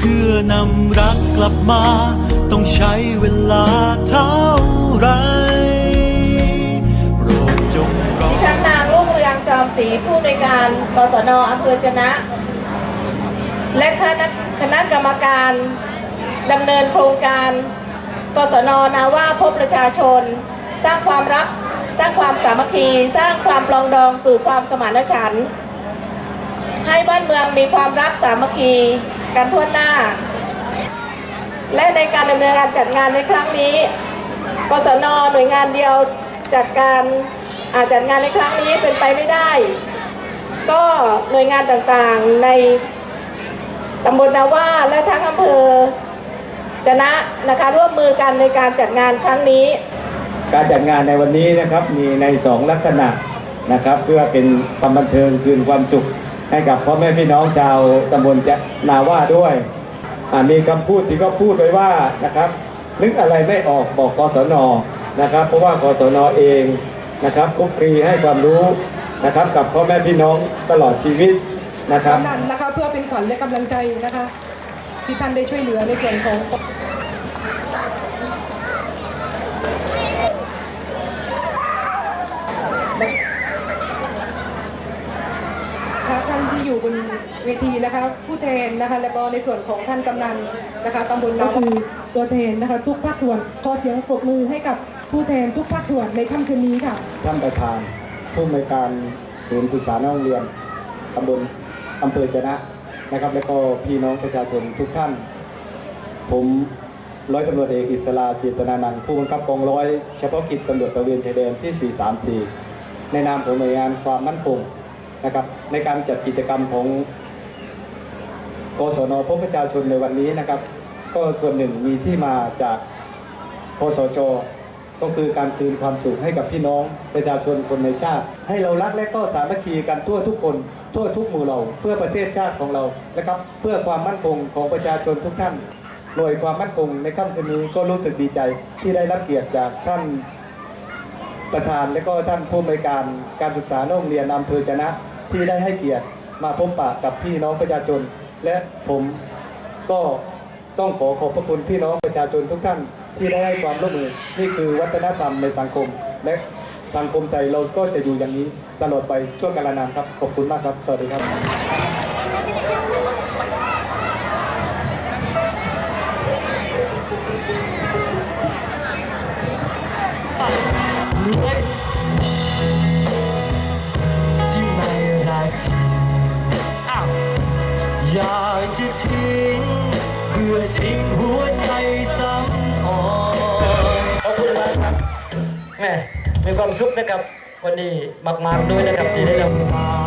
พื่อนำรักกลับมา ต้องใช้เวลาเท่าไรโปรดจงรอดิฉันนางรุ่งเรืองจอมศรีผู้ในการกศนอำเภอจนะ และคณะคณะกรรมการดำเนินโครงการกศนนาว่าพบประชาชน สร้างความรัก สร้างความสามัคคี สร้างความปรองดองสู่ความสมานฉันท์ ให้บ้านเมืองมีความรักสามัคคีกันทั่วหน้า และในการดำเนินการจัดงานในครั้งนี้กศนหน่วยงานเดียวจัดการอาจัดงานในครั้งนี้เป็นไปไม่ได้ ก็หน่วยงานต่างๆในตำบลนาว่าและทั้งอำเภอจะนะนะคะร่วมมือกันในการจัดงานครั้งนี้ การจัดงานในวันนี้นะครับมีในสองลักษณะนะครับ เพื่อเป็นความบันเทิงคืนความสุข ให้กับพ่อแม่พี่น้องชาวตำบลจะนาว่าด้วยมีคำพูดที่ก็พูดไว้ว่านะครับ นึกอะไรไม่ออกบอกกศนนะครับ เพราะว่ากศนเองนะครับคุกคลีให้ความรู้นะครับ กับพ่อแม่พี่น้องตลอดชีวิตนะครับท่นนะคะเพื่อเป็นขวัญและกำลังใจนะคะที่ท่านได้ช่วยเหลือในส่วนของค่ะท่านที่อยู่ บนเวทีนะคะผู้แทนนะคะแล้วก็ในส่วนของท่านกำนันนะคะตำบลก็คือตัวแทนนะคะ ทุกภาคส่วนขอเสียงปรบมือให้กับผู้แทนทุกภาคส่วนในค่ำคืนนี้ค่ะ ท่านประธานผู้อำนวยการศูนย์ศึกษาในโรงเรียนตำบลอำเภอจะนะนะครับ แล้วก็พี่น้องประชาชนทุกท่าน ผมร้อยตำรวจเอกอิสราเจตนานันท์ผู้บังคับกองร้อยเฉพาะกิจตำรวจตระเวนชายแดนที่ 434 ในนามของหน่วยงานความมั่นคง นะครับ ในการจัดกิจกรรมของกศนพบประชาชนในวันนี้นะครับ ก็ส่วนหนึ่งมีที่มาจากคสชก็คือการคืนความสุขให้กับพี่น้องประชาชนคนในชาติ ให้เรารักและก็สามัคคีกันทั่วทุกคน ทั่วทุกหมู่เหล่าเพื่อประเทศชาติของเรานะครับ เพื่อความมั่นคงของประชาชนทุกท่านหน่วยความมั่นคงในค่ำคืนนี้ก็รู้สึกดีใจที่ได้รับเกียรติจากท่านประธานและก็ท่านผู้อำนวยการการศึกษานอกโรงเรียนอำเภอจนะ ที่ได้ให้เกียรติมาพบปะกับพี่น้องประชาชน และผมก็ต้องขอขอบพระคุณพี่น้องประชาชนทุกท่านที่ได้ให้ความร่วมมือนี่คือวัฒนธรรมในสังคม และสังคมใจเราก็จะอยู่อย่างนี้ตลอดไปช่วงกาลนานครับขอบคุณมากครับ สวัสดีครับ อยากจะทิ้งเพื่อทิ้งหัวใจซ้ำอ่อนขอบคุณมากครับแม่มีความสุขนะครับ วันนี้มากๆด้วยนะครับที่ได้รับ